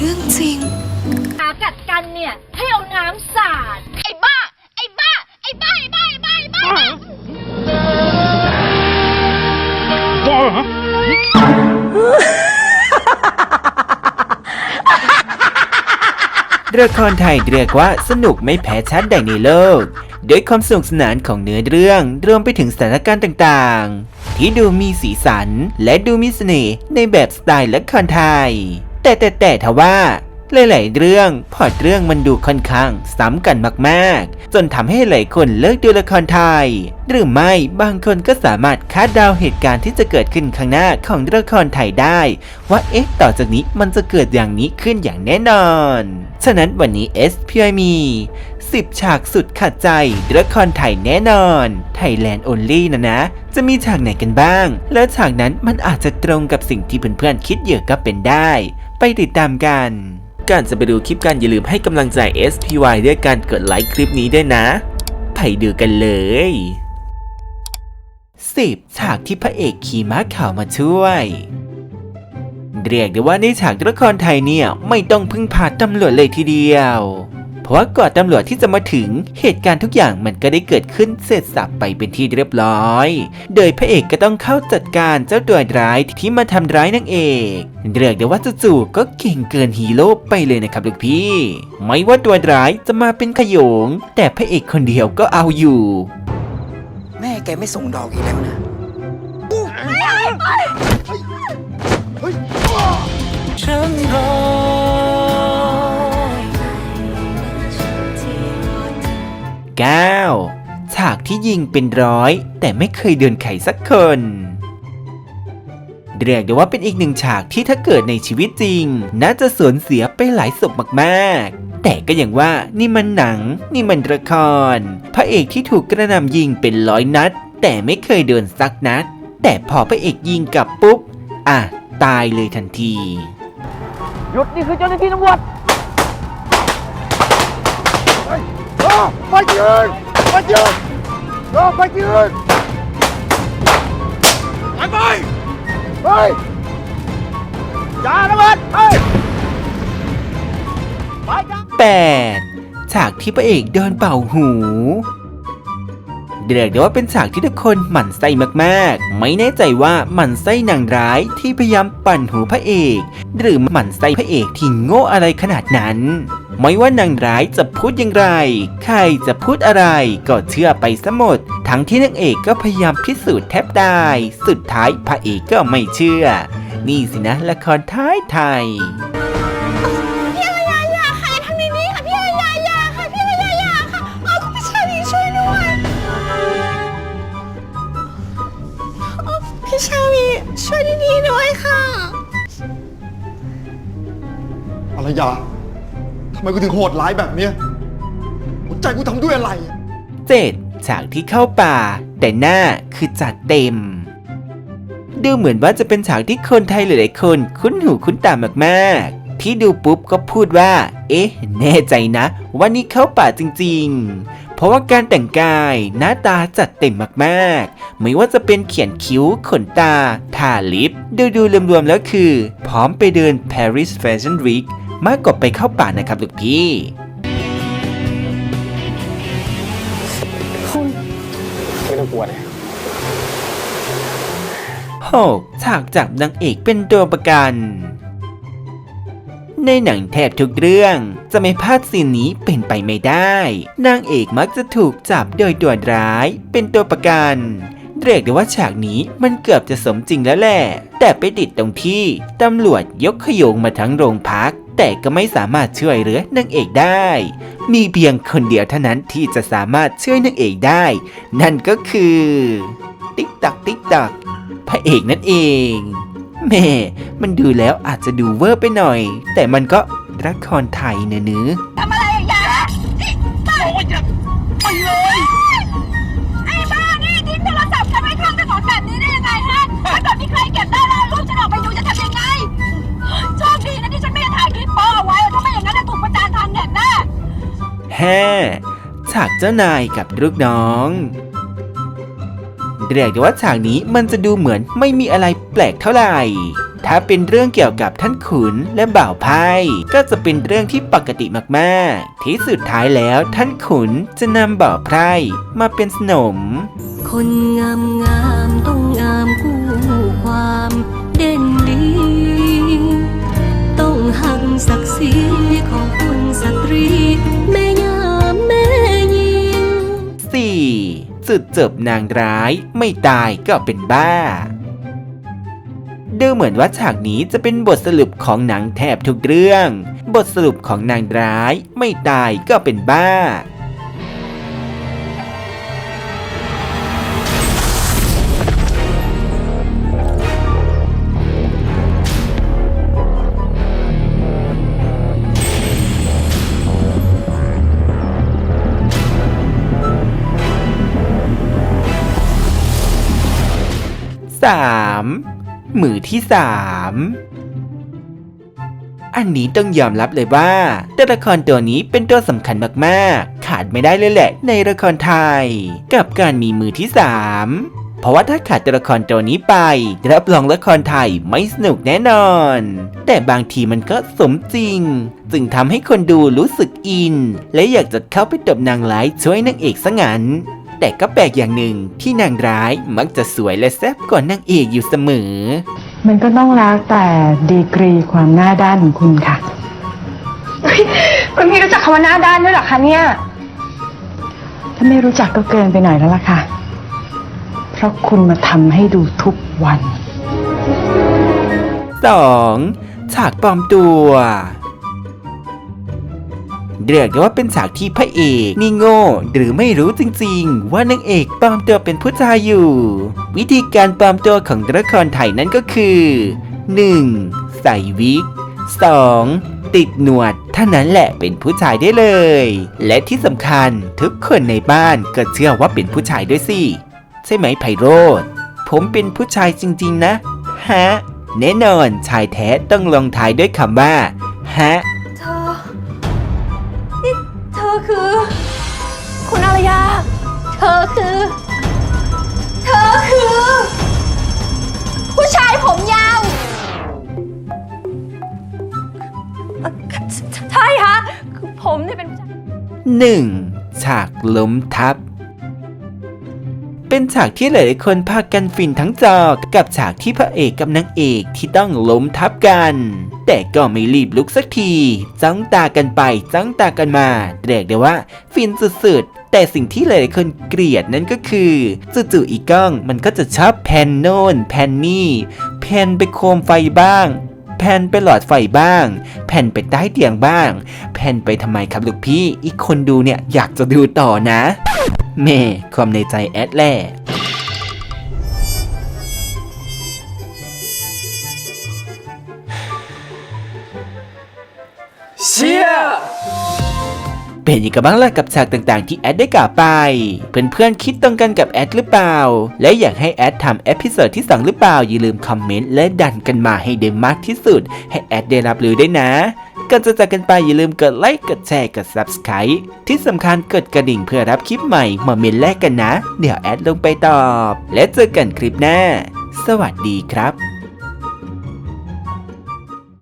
เรื่องจริง หากัดกันเนี่ยให้เอาน้ำสาด ไอ้บ้า ไอ้บ้า ไอ้บ้า ไอ้บ้า ไอ้บ้า ไอ้บ้าละครไทยเรียกว่าสนุกไม่แพ้ชัดใดในโลกด้วยความสนุกสนานของเนื้อเรื่องรวมไปถึงสถานการณ์ต่างๆ ที่ดูมีสีสันและดูมีเสน่ห์ในแบบสไตล์ละครไทย แต่แต่แต่ทว่าหลายๆเรื่องพอดเรื่องมันดูค่อนข้างซ้ำกันมากๆ จนทำให้หลายคนเลิกดูละครไทย หรือไม่บางคนก็สามารถคาดเดาเหตุการณ์ที่จะเกิดขึ้นข้างหน้าของละครไทยได้ ว่าเอ๊ะต่อจากนี้มันจะเกิดอย่างนี้ขึ้นอย่างแน่นอน ฉะนั้นวันนี้ SPI มี 10 ฉากสุดขัดใจละครไทยแน่นอน Thailand Only นะนะ จะมีฉากไหนกันบ้าง แล้วฉากนั้นมันอาจจะตรงกับสิ่งที่เพื่อนๆคิดเยอะก็เป็นได้ ไปติดตามกันการจะไปดูคลิปกันอย่าลืมให้กำลังใจ SPY ด้วยการกดไลค์คลิปนี้ด้วยนะ ไปดูกันเลย 10 ฉากที่พระเอกขี่ม้าขาวมาช่วยเรียกได้ว่าในฉากละครไทยเนี่ย ไม่ต้องพึ่งพาตำรวจเลยทีเดียว เพราะว่าก่อนตำรวจที่จะมาถึงเหตุการณ์ทุกอย่างมันก็ได้เกิดขึ้นเสร็จสับไปเป็นที่เรียบร้อย โดยพระเอกก็ต้องเข้าจัดการเจ้าตัวร้ายที่มาทำร้ายนางเอกเรียกได้ว่าจู่ๆก็เก่งเกินฮีโร่ไปเลยนะครับลูกพี่ ไม่ว่าตัวร้ายจะมาเป็นขโยง แต่พระเอกคนเดียวก็เอาอยู่ แม่แกไม่ส่งดอกอีกแล้วนะฉันรอ 9. ฉากที่ยิงเป็นร้อย แต่ไม่เคยเดินไขสักคน เรียกได้ว่าเป็นอีกหนึ่งฉากที่ถ้าเกิดในชีวิตจริง น่าจะสูญเสียไปหลายศพมากๆ แต่ก็อย่างว่านี่มันหนัง นี่มันละคร พระเอกที่ถูกกระหน่ำยิงเป็นร้อยนัด แต่ไม่เคยเดินสักนัด แต่พอพระเอกยิงกลับปุ๊บ อะ ตายเลยทันที หยุดนี่คือเจ้าหน้าที่ตำรวจ ไปยืนไปยืนรอไปยืนไปไปไปอย่าระเบิดไปไปกัน 8. ฉากที่พระเอกเดินเป่าหูเรียกได้ว่าเป็นฉากที่ทุกคนหมั่นไส้มากๆ ไม่แน่ใจว่าหมั่นไส้นางร้ายที่พยายามปั่นหูพระเอก หรือหมั่นไส้พระเอกที่โง่อะไรขนาดนั้น ไม่ว่านางร้ายจะพูดอย่างไร ใครจะพูดอะไรก็เชื่อไปซะหมด ทั้งที่นางเอกก็พยายามพิสูจน์แทบตายสุดท้ายพระเอกก็ไม่เชื่อ นี่สินะละครท้ายไทยพี่อายายาค่ะทางนี้นี่ค่ะพี่อายายาค่ะพี่อายายาค่ะเอาคุณพี่ชาลีช่วยด้วยเอาพี่ชาลีช่วยดีๆด้วยค่ะอารยา ทำไมกูถึงโหดร้ายแบบเนี้ยหัวใจกูทำด้วยอะไรอะ 7. ฉากที่เข้าป่า แต่หน้าคือจัดเต็ม ดูเหมือนว่าจะเป็นฉากที่คนไทยหลายๆคน คุ้นหูคุ้นตามากๆ ที่ดูปุ๊บก็พูดว่า เอ๊ะ แน่ใจนะ ว่านี่เข้าป่าจริง ๆ เพราะว่าการแต่งกายหน้าตาจัดเต็มมากๆ ไม่ว่าจะเป็นเขียนคิ้ว ขนตา ทาลิป ดูๆรวมๆแล้วคือ พร้อมไปเดิน Paris Fashion Week มากกว่าไปเข้าป่านะครับลูกพี่ ไม่ต้องกลัวเลย 6. ฉากจับนางเอกเป็นตัวประกัน ในหนังแทบทุกเรื่องจะไม่พลาดซีนนี้เป็นไปไม่ได้ นางเอกมักจะถูกจับโดยตัวร้ายเป็นตัวประกัน เรียกได้ว่าฉากนี้มันเกือบจะสมจริงแล้วแหละ แต่ไปติดตรงที่ตำรวจยกขโยงมาทั้งโรงพัก แต่ก็ไม่สามารถช่วยเหลือนางเอกได้ มีเพียงคนเดียวเท่านั้นที่จะสามารถช่วยนางเอกได้ นั่นก็คือ ติ๊กตักติ๊กตักพระเอกนั่นเองแม่มันดูแล้วอาจจะดูเวอร์ไปหน่อย แต่มันก็ละครไทยเนื้อะเนื้อะทำอะไรอะยาไปไปเลย แฮ่ฉากเจ้านายกับลูกน้องเรียกได้ว่าฉากนี้มันจะดูเหมือนไม่มีอะไรแปลกเท่าไหร่ ถ้าเป็นเรื่องเกี่ยวกับท่านขุนและบ่าวไพ่ก็จะเป็นเรื่องที่ปกติมากๆ ที่สุดท้ายแล้วท่านขุนจะนำบ่าวไพร่มาเป็นสนม คนงามงามต้อง สุดจบนางร้าย ไม่ตายก็เป็นบ้า ดูเหมือนว่าฉากนี้จะเป็นบทสรุปของหนังแทบทุกเรื่อง บทสรุปของนางร้าย ไม่ตายก็เป็นบ้า 3. มือที่ 3 อันนี้ต้องยอมรับเลยว่าตัวละครตัวนี้เป็นตัวสำคัญมากๆ ขาดไม่ได้เลยแหละ ในละครไทย กับการมีมือที่ 3 เพราะว่าถ้าขาดตัวละครตัวนี้ไปรับรองละครไทยไม่สนุกแน่นอน แต่บางทีมันก็สมจริงจึงทำให้คนดูรู้สึกอิน และอยากจะเข้าไปตบนางร้ายช่วยนางเอกซะงั้น แต่ก็แปลกอย่างหนึ่งที่นางร้ายมักจะสวยและแซ่บกว่านางเอกอยู่เสมอ มันก็ต้องแล้วแต่ดีกรีความหน้าด้านของคุณค่ะ คุณพี่รู้จักคำว่าหน้าด้านด้วยเหรอคะเนี่ย ถ้าไม่รู้จักก็เกินไปหน่อยแล้วล่ะค่ะ เพราะคุณมาทำให้ดูทุกวัน 2. ฉากปลอมตัว เรียกได้ว่าเป็นฉากที่พระเอกนี่โง่หรือไม่รู้จริงๆ ว่านางเอกปลอมตัวเป็นผู้ชายอยู่ วิธีการปลอมตัวของละครไทยนั่นก็คือ 1. ใส่วิก 2. ติดหนวดเท่านั้นแหละเป็นผู้ชายได้เลย และที่สำคัญทุกคนในบ้านก็เชื่อว่าเป็นผู้ชายด้วยสิ ใช่ไหมไพโรธผมเป็นผู้ชายจริง ๆ นะ ฮะ แน่นอนชายแท้ต้องลงท้ายด้วยคำว่า ฮะ คุณอารยา เธอคือ เธอคือ ผู้ชายผมยาวเอ่อใช่ฮะคือผมเนี่ยเป็นผู้ชาย 1. ฉากล้มทับ เป็นฉากที่หลายๆคนพากันฟินทั้งจอ กับฉากที่พระเอกกับนางเอกที่ต้องล้มทับกัน แต่ก็ไม่รีบลุกสักที จ้องตากันไป จ้องตากันมาเรียกได้ว่า ฟินสุด แต่สิ่งที่หลายๆคนเกลียดนั่นก็คือจู่ๆอีกล้องมันก็จะชอบแพนโน่นแพนนี่แพนไปโคมไฟบ้าง แผ่นไปหลอดไฟบ้าง แผ่นไปใต้เตียงบ้าง แผ่นไปทำไมครับลูกพี่ อีกคนดูเนี่ยอยากจะดูต่อนะเม่ความในใจแอดแล่เชี่ย เป็นยังไงบ้างล่ะกับฉากต่างๆ ที่แอดได้กล่าวไป เพื่อนๆคิดตรงกันกับแอดหรือเปล่า และอยากให้แอดทำเอพิโซดที่ 2 หรือเปล่า อย่าลืมคอมเมนต์และดันกันมาให้ได้มากที่สุด ให้แอดได้รับรู้ด้วยนะก่อนจะจากกันไปอย่าลืมกดไลค์กดแชร์กด Subscribe ที่สำคัญกดกระดิ่งเพื่อรับคลิปใหม่มาเมนแรกกันนะ เดี๋ยวแอดลงไปตอบ และเจอกันคลิปหน้า สวัสดีครับ